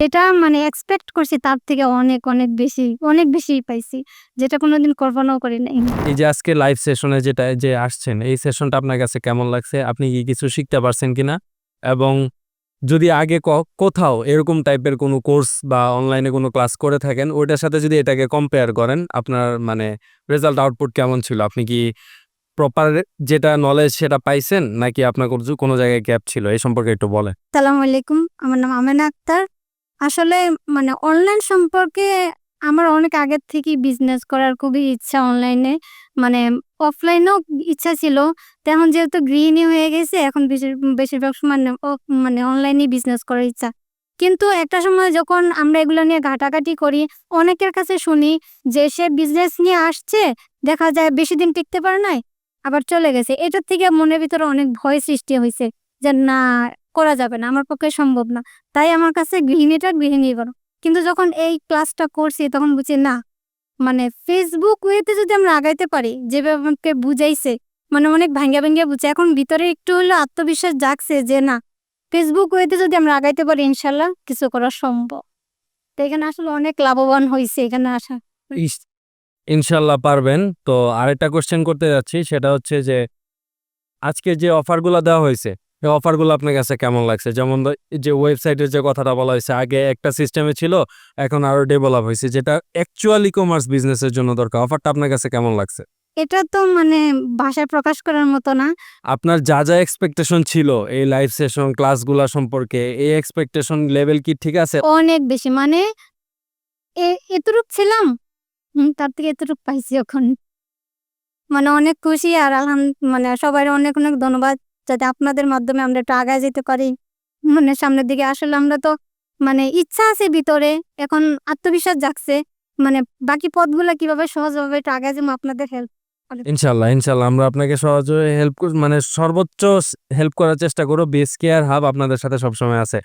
এটা মানে এক্সপেক্ট করছি তার থেকে অনেক, অনেক বেশি, অনেক বেশি পাইছি। যেটা কোনোদিন কল্পনাও করি নাই। এই যে আজকে লাইভ সেশনে যেটা যে আসছেন, এই সেশনটা আপনার কাছে কেমন লাগছে? আপনি কি কিছু শিখতে পারছেন কিনা? এবং যদি আগে কোথাও এরকম টাইপের কোনো কোর্স বা অনলাইনে কোনো ক্লাস করে থাকেন, ওইটার সাথে যদি এটাকে কম্পেয়ার করেন, আপনার মানে রেজাল্ট আউটপুট কেমন ছিল? আপনি কি প্রপার যেটা নলেজ সেটা পাইছেন? নাকি আপনার কোনো জায়গায় গ্যাপ ছিল? এই সম্পর্কে একটু বলেন। আসসালামু আলাইকুম। আমার নাম আমেনা আক্তার। আসলে মানে অনলাইন সম্পর্কে আমার অনেক আগের থেকেই বিজনেস করার খুবই ইচ্ছা অনলাইনে। মানে অফলাইনেও ইচ্ছা ছিল। তো এখন যেহেতু গৃহিণী হয়ে গেছে এখন বেশির বেশিরভাগ সময় মানে অনলাইনেই বিজনেস করার ইচ্ছা। কিন্তু একটা সময় যখন আমরা এগুলো নিয়ে ঘাটাঘাটি করি, অনেকের কাছে শুনি যে সে বিজনেস নিয়ে আসছে, দেখা যায় বেশিদিন টিকতে পারে নাই, আবার চলে গেছে। এটার থেকে মনের ভিতরে অনেক ভয় সৃষ্টি হয়েছে যে না করা যাবে না, আমার পক্ষে সম্ভব না। তাই আমার কাছে গৃহিণীটা গৃহিণী করো। কিন্তু যখন এই ক্লাসটা করছি তখন বুঝি না, মানে ফেসবুক ওয়েতে যদি আমরা আগাইতে পারি, যেভাবে আমাকে বুঝাইছে, মানে অনেক ভাইঙ্গা, ভাইঙ্গা বুঝছে। এখন ভিতরে একটু হলেও আত্মবিশ্বাস জাগছে যে না, ফেসবুক ওয়েতে যদি আমরা আগাইতে পারি ইনশাল্লাহ কিছু করা সম্ভব। তো এখানে আসলে অনেক লাভবান হয়েছে এখানে আসা। ইনশাল্লাহ পারবেন। তো আরেকটা কোয়েশ্চেন করতে যাচ্ছি সেটা হচ্ছে যে আজকে যে অফারগুলো দেওয়া হয়েছে, অফারগুলো আপনার কাছে কেমন লাগছে? যেমন যে ওয়েবসাইটের যে কথাটা বলা হয়েছে, আগে একটা সিস্টেমে ছিল, এখন আরও ডেভেলপ হয়েছে যেটা অ্যাকচুয়াল ই-কমার্স বিজনেসের জন্য দরকার। অফারটা আপনার কাছে কেমন লাগছে? এটা তো মানে ভাষায় প্রকাশ করার মতো না। আপনার যা, যা এক্সপেকটেশন ছিল এই লাইভ সেশন ক্লাসগুলা সম্পর্কে, এই এক্সপেকটেশন লেভেল কি ঠিক আছে? অনেক বেশি মানে এ এতটুক ছিলাম, তার থেকে এতটুক পাইছি এখন। মানে অনেক খুশি আর আলহাম মানে সবাইরে অনেক, অনেক ধন্যবাদ। যাতে আপনাদের মাধ্যমে আমরা একটু আগায় যেতে পারি। মানে সামনের দিকে আসলে আমরা তো মানে ইচ্ছা আছে ভিতরে, এখন আত্মবিশ্বাস জাগছে। মানে বাকি পথগুলো কীভাবে সহজভাবে একটু আগায় যাব আপনাদের হেল্প ইনশাল্লাহ, ইনশাল্লাহ আমরা আপনাকে সহজে হেল্প মানে সর্বোচ্চ হেল্প করার চেষ্টা করব। বেস কেয়ার হাব আপনাদের সাথে সবসময় আছে।